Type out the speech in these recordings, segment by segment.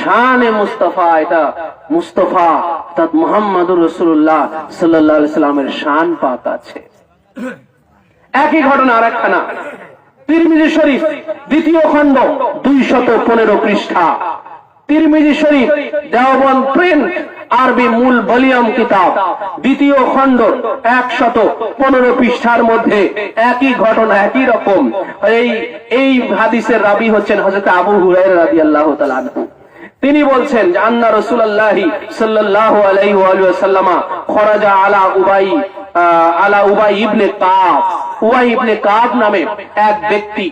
শানে মুস্তফা, এটা মুস্তফা, অর্থাৎ মোহাম্মদুর রসুল্লাহ সাল্লাহ সাল্লামের শান পাক আছে। একই ঘটনা আর একখানা তিরমিজি শরীফ, দ্বিতীয় খণ্ড পনেরো পৃষ্ঠা। তিরমিজি শরীফ দেওবন প্রিন্ট, আরবি মূল ভলিউম কিতাব। দ্বিতীয় খণ্ড, একশত পনেরো পৃষ্ঠার মধ্যে একই ঘটনা, একই রকম। এই এই হাদিসের রাবি হচ্ছেন হজরত আবু হুরায়রা রাদিয়াল্লাহু তাআলা আনহু। তিনি বলছেন যে, আন্না রসুল্লাহি সাল্লাল্লাহু আলাইহি ওয়া সাল্লামা খরাজা আলা উবাই আলা উবাই ইবনে কাব উবাই ইবনে কাব নামে এক ব্যক্তি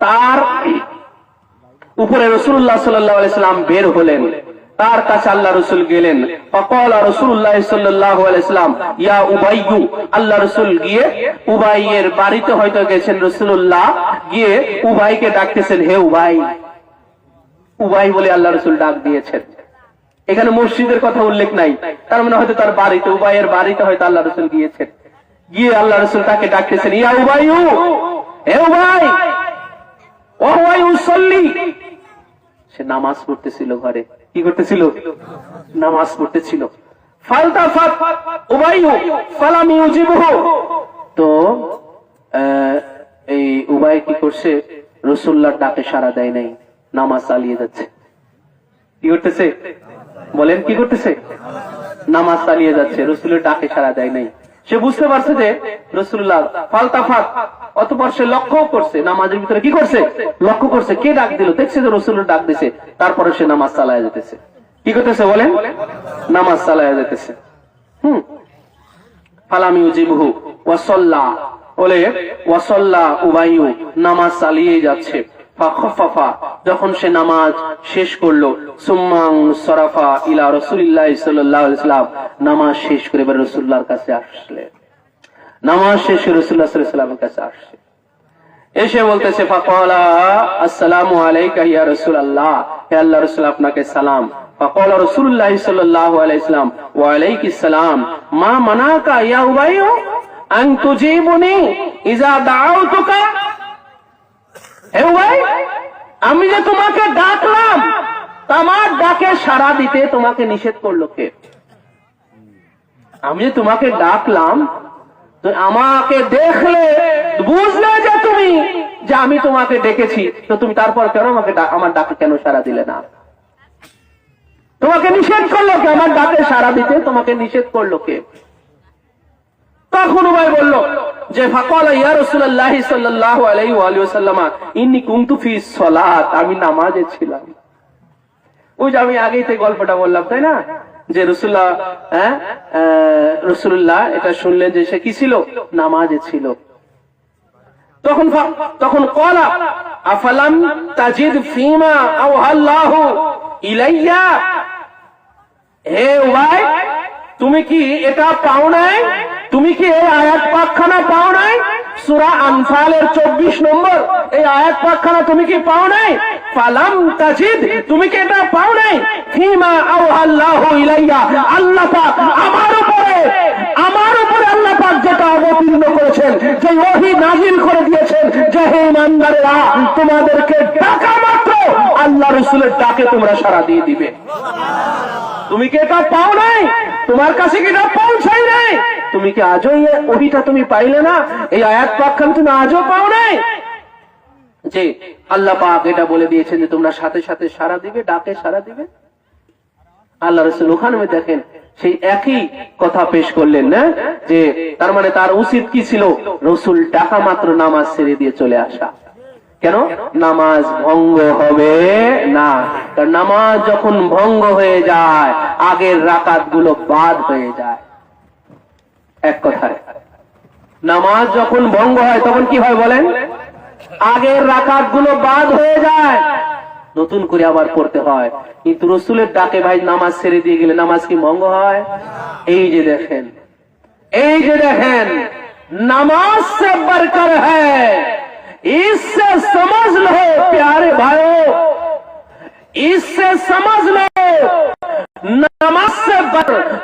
তার উপরে রসুল্লাহ সাল্লাহ আলাইসাল্লাম বের হলেন। তার কাছে আল্লাহ রসুল গেলেন। ফকলা রসুল্লাহ সাল্লাহ আলাইসাল্লাম ইয়া উবাইয়ু, আল্লাহ রসুল গিয়ে উবাইয়ের বাড়িতে হয়তো গেছেন। রসুল্লাহ গিয়ে উবাইকে ডাকতেছেন, হে উবাই। উবাই বলে আল্লাহ রসুল ডাক দিয়েছেন। এখানে মসজিদের কথা উল্লেখ নাই। তার মানে হয়তো তার বাড়িতে, উবাইয়ের বাড়িতে হয়তো আল্লাহ রসুল গিয়েছেন। গিয়ে আল্লাহ রসুল তাকে ডাকতেছেন, ইয়া উবাই উবাই! সে নামাজ পড়তেছিল ঘরে। কি করতেছিল? নামাজ পড়তেছিল। তো এই উবাই কি করছে? রসুল্লাহর ডাকে সাড়া দেয় নাই। নামাজ চালিয়ে যাচ্ছে। কি করতেছে? বলেন কি করতেছে? নামাজ চালিয়ে যাচ্ছে। রসুলের ডাকে সাড়া দেয় নাই। সে বুঝতে পারছে যে রসুল্লাহ ফালতাফাত অতপর সে লক্ষ্য করছে। নামাজের ভিতরে কি করছে? লক্ষ্য করছে। কে ডাক দিল? দেখছে যে রসুলের ডাক দিছে। তারপরে সে নামাজ চালায় যেতেছে। কি করতেছে বলেন? নামাজ চালায় যেতেছে। হুম। ফালামি উজিবহু ওয়াসল্লা। বলে, ওয়াসল্লা উবাইউ নামাজ চালিয়ে যাচ্ছে। বা খফাফা, যখন সে নামাজ শেষ করল, সুম্মাং সরাফা ইলা রসুল্লাহ সাল্লাহ ইসলাম নামাজ শেষ করে এবার রসুল্লাহর কাছে আসলেন নামাজ শেষে রসুল্লাহ সাল্লামের কাছে আসছে। এসে বলতেছে, ফাকলা, আসসালামু আলাইকা ইয়া রাসূলুল্লাহ, হে আল্লাহর রাসূল, আপনাকে সালাম। ফাকলা রাসূলুল্লাহ সাল্লাল্লাহু আলাইহি সাল্লাম, ওয়া আলাইকিস সালাম। মা মানাকা ইয়া উবাইয়ু আন তুজিবনি ইজা দাউতুকা ভাই, আমি যে তোমাকে ডাকলাম আমার ডাকে সাড়া দিতে তোমাকে নিষেধ করল কে? আমি যে তোমাকে ডাকলাম আমাকে দেখলে বুঝলে যে তুমি যে আমি তোমাকে ডেকেছি, তো তুমি তারপর কেন আমাকে আমার ডাকে কেন সাড়া দিলে না? তোমাকে নিষেধ করল কে? আমার ডাকে সাড়া দিতে তোমাকে নিষেধ করল কে? তখন উভয় বলল যে ফাকাল, ইয়া রাসূলুল্লাহ সাল্লাল্লাহু আলাইহি ওয়া ওয়াসাল্লামা, ইন্নী কুনতু ফি সলাত আমি নামাজে ছিলাম। ওই যে আমি আগেই থেকে গল্পটা বললাম, তাই না? যে রসুল্লাহ হ্যাঁ রসুল্লাহ এটা শুনলেন যে সে কি ছিল? নামাজে ছিল। তখন তখন কলা আফালাম তাজিদ ফিমা আও আল্লাহু ইলাইয়া? হে ওয়াই তুমি কি এটা পাও নাই? তুমি কি এই আয়াত পাকখানা পাও নাই? সুরা আনফালের চব্বিশ নম্বর, এই আয়াত পাকখানা তুমি কি পাও নাই? ফালাম তাজিদ, তুমি কি এটা পাও নাই? ফিমা আও আল্লাহ ইলাইয়া, আল্লাহ পাক আমার উপরে আমার উপরে আল্লাহ পাক যেটা অবতীর্ণ করেছেন, যে ওহি নাজিল করে দিয়েছেন, যে হে ইমানদারেরা, তোমাদেরকে ডাকা মাত্র, আল্লাহ রসুলের ডাকে তোমরা সারা দিয়ে দিবে। তুমি কি এটা পাও নাই? তোমার কাছে কি এটা নাই তুমি কি আজও এই ওহিটা তুমি পাইলে না? এই আয়াত পাকখান তুমি আজও পাও নাই? যে আল্লাহ পাক এটা বলে দিয়েছেন যে তোমরা সাথে সাথে সারা দিবে, ডাকে সারা দিবে। আল্লাহ রসুল ওখানে দেখেন, সেই একই কথা পেশ করলেন না যে তার মানে তার উচিত কি ছিল? রসুল টাকা মাত্র নামাজ ছেড়ে দিয়ে চলে আসা। কেন? নামাজ ভঙ্গ হবে না। কারণ নামাজ যখন ভঙ্গ হয়ে যায়, আগের রাকাতগুলো বাদ হয়ে যায়। এক কথায় নামাজ যখন ভঙ্গ হয় তখন কি হয় বলেন আগের রাকাত গুলো বাদ হয়ে যায় নতুন করে আবার পড়তে হয় কিন্তু রসুলের ডাকে ভাই নামাজ ছেড়ে দিয়ে গেলে নামাজ কি ভঙ্গ হয় এই যে দেখেন এই যে দেখেন नमाज से बढ़कर है इससे समझ लो प्यारे भाइयों इससे समझ लो नमाज से बढ़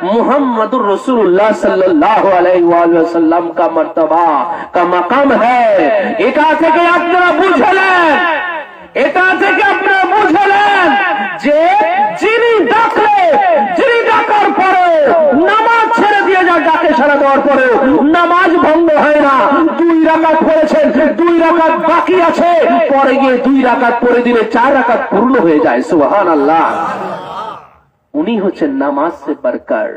मोहम्मद रसूलुल्लाह सल्लल्लाहु अलैहि वसल्लम का मर्तबा का मकाम है এটা থেকে আপনারা বুঝলেন, এটা থেকে আপনারা বুঝলেন যে যিনি ডাকলে, যিনি ডাকার পরে নামাজ ছেড়ে দিয়ে যা ডাকে সারা দেওয়ার পরেও নামাজ ভঙ্গ হয় না। দুই রাকাত পড়েছেন, দুই রাকাত বাকি আছে। পরে গিয়ে দুই রাকাত পরে দিলে চার রাকাত পূর্ণ হয়ে যায় সুহান আল্লাহ উনি হচ্ছেন নামাজ সে বরকার।